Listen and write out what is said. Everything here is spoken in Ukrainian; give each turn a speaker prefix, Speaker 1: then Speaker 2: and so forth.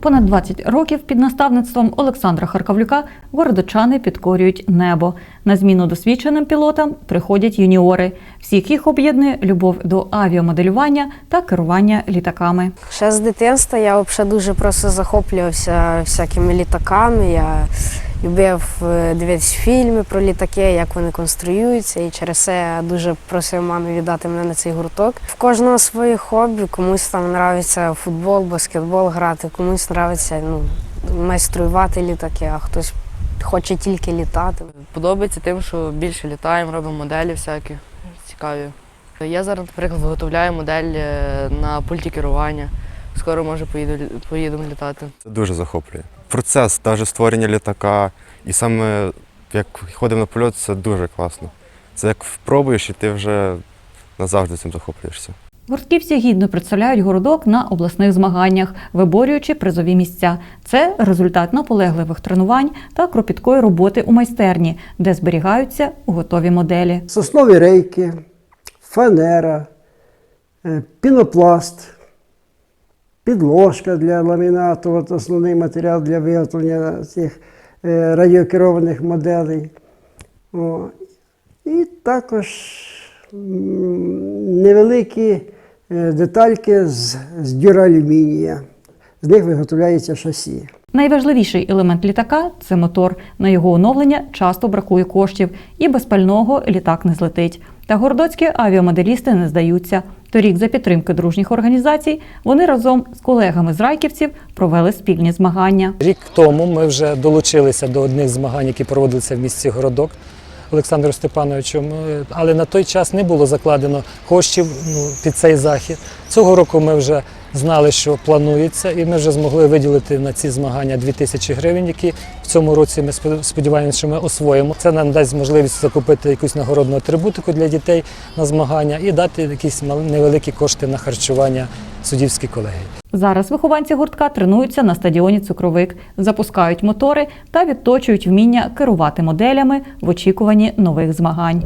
Speaker 1: Понад 20 років під наставництвом Олександра Харкавлюка городочани підкорюють небо. На зміну досвідченим пілотам приходять юніори. Всіх їх об'єднує любов до авіамоделювання та керування літаками.
Speaker 2: Ще з дитинства я взагалі дуже просто захоплювався всякими літаками. Я любив е, дивитися фільми про літаки, як вони конструюються, і через це я дуже просив мамі віддати мене на цей гурток. В кожного своє хобі, комусь там подобається футбол, баскетбол грати, комусь подобається ну, майструювати літаки, а хтось хоче тільки літати.
Speaker 3: Подобається тим, що більше літаємо, робимо моделі всякі цікаві. Я зараз, наприклад, виготовляю модель е, на пульті керування. Скоро може поїду, поїдемо літати.
Speaker 4: Це дуже захоплює. Процес навіть створення літака, і саме як ходимо на польот, це дуже класно. Це як впробуєш, і ти вже назавжди цим захоплюєшся.
Speaker 1: Гуртківці гідно представляють городок на обласних змаганнях, виборюючи призові місця. Це результат наполегливих тренувань та кропіткої роботи у майстерні, де зберігаються готові моделі.
Speaker 5: соснові рейки, фанера, е, пінопласт, підложка для ламінату, от основний матеріал для виготовлення цих е, радіокерованих моделей. О. І також невеликі е, детальки з, з дюралюмінія. З них виготовляється шасі.
Speaker 1: Найважливіший елемент літака це мотор. На його оновлення часто бракує коштів, і без пального літак не злетить. Та городоцькі авіамоделісти не здаються. Торік, за підтримки дружніх організацій, вони разом з колегами з Райківців провели спільні змагання.
Speaker 6: Рік тому ми вже долучилися до одних змагань, які проводилися в місті Городок Олександру Степановичем, е, але на той час не було закладено коштів ну, під цей захід. Цього року ми вже знали, що планується, і ми вже змогли виділити на ці змагання 2 тисячі гривень, які в цьому році ми спо- сподіваємося, що ми освоїмо. Це нам дасть можливість закупити якусь нагородну атрибутику для дітей на змагання і дати якісь невеликі кошти на харчування суддівській колегії.
Speaker 1: Зараз вихованці гуртка тренуються на стадіоні Цукровик, запускають мотори та відточують вміння керувати моделями в очікуванні нових змагань.